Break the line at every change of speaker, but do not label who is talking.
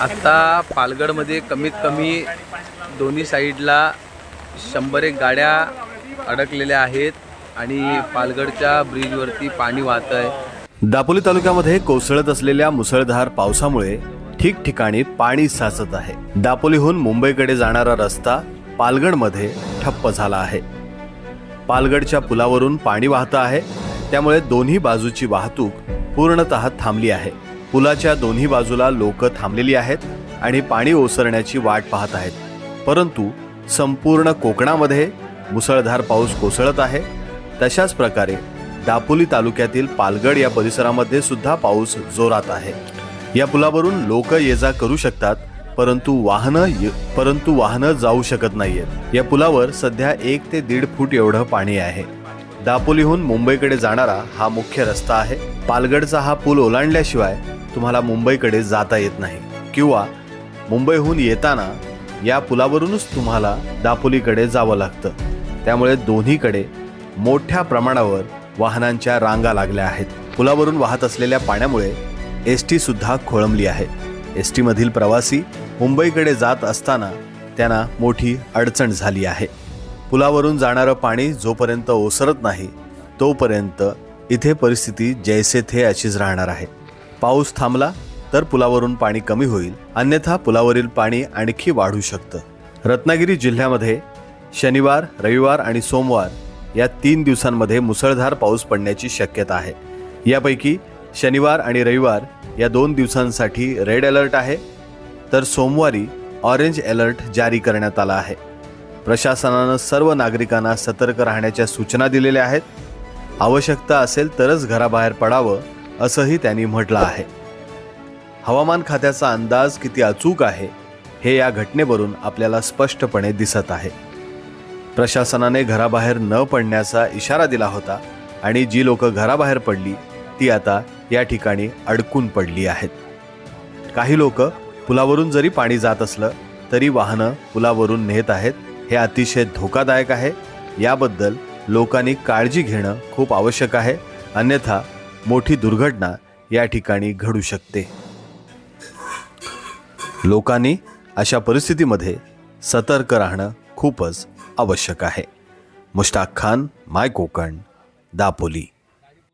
आत्ता पालगडमध्ये कमीत कमी दोन्ही साईडला शंभर एक गाड्या अडकलेल्या आहेत आणि पालगडच्या ब्रिजवरती पाणी वाहत आहे.
दापोली तालुक्यामध्ये कोसळत असलेल्या मुसळधार पावसामुळे ठिकठिकाणी पाणी साचत आहे. दापोलीहून मुंबईकडे जाणारा रस्ता पालगडमध्ये ठप्प झाला आहे. पालगडच्या पुलावरून पाणी वाहतं आहे. त्यामुळे दोन्ही बाजूची वाहतूक पूर्णतः थांबली आहे. पुलाच्या दोन्ही बाजूला लोक थांबलेली आहेत आणि पाणी ओसरण्याची वाट पाहत आहेत. परंतु संपूर्ण कोकणामध्ये मुसळधार पाऊस कोसळत आहे. तशाच प्रकारे दापोली तालुक्यातील पालगड या परिसरामध्ये सुद्धा पाऊस जोरात आहे. या पुलावरून लोक ये जा करू शकतात परंतु वाहनं य- परंतु वाहनं जाऊ शकत नाहीयेत. या पुलावर सध्या एक ते दीड फूट एवढं पाणी आहे. दापोलीहून मुंबईकडे जाणारा हा मुख्य रस्ता आहे. पालगडचा हा पूल ओलांडल्याशिवाय तुम्हाला मुंबईकडे जाता येत नाही. किंवा मुंबईहून येताना या पुलावरूनच तुम्हाला दापोलीकडे जावं लागतं. त्यामुळे दोन्हीकडे मोठ्या प्रमाणावर वाहनांच्या रांगा लागल्या आहेत. पुलावरून वाहत असलेल्या पाण्यामुळे एस टी सुद्धा खोळंबली आहे. एस टीमधील प्रवासी मुंबईकडे जात असताना त्यांना मोठी अडचण झाली आहे. पुलावरून जाणारं पाणी जोपर्यंत ओसरत नाही तोपर्यंत इथे परिस्थिती जैसे थे अशीच राहणार आहे. पाऊस थांबला तर पुलावरून पाणी कमी होईल अन्यथा पुलावरील पाणी आणखी वाढू शकतं. रत्नागिरी जिल्ह्यामध्ये शनिवार रविवार आणि सोमवार या तीन दिवसांमध्ये मुसळधार पाऊस पडण्याची शक्यता आहे. यापैकी शनिवार आणि रविवार या दोन दिवसांसाठी रेड अलर्ट आहे तर सोमवारी ऑरेंज अलर्ट जारी करण्यात आला आहे. प्रशासनानं सर्व नागरिकांना सतर्क राहण्याच्या सूचना दिलेल्या आहेत. आवश्यकता असेल तरच घराबाहेर पडावं असंही त्यांनी म्हटलं आहे. हवामान खात्याचा अंदाज किती अचूक आहे हे या घटनेवरून आपल्याला स्पष्टपणे दिसत आहे. प्रशासनाने घराबाहेर न पडण्याचा इशारा दिला होता आणि जी लोक घराबाहेर पडली ती आता या ठिकाणी अडकून पडली आहेत. काही लोक पुलावरून जरी पाणी जात असलं तरी वाहनं पुलावरून नेत आहेत हे अतिशय धोकादायक आहे. याबद्दल लोकांनी काळजी घेणं खूप आवश्यक आहे. अन्यथा मोठी दुर्घटना या ठिकाणी घडू शकते. लोकांनी अशा परिस्थितीमध्ये सतर्क राहणं खूपच आवश्यक आहे. मुश्ताक खान माय कोकण दापोली.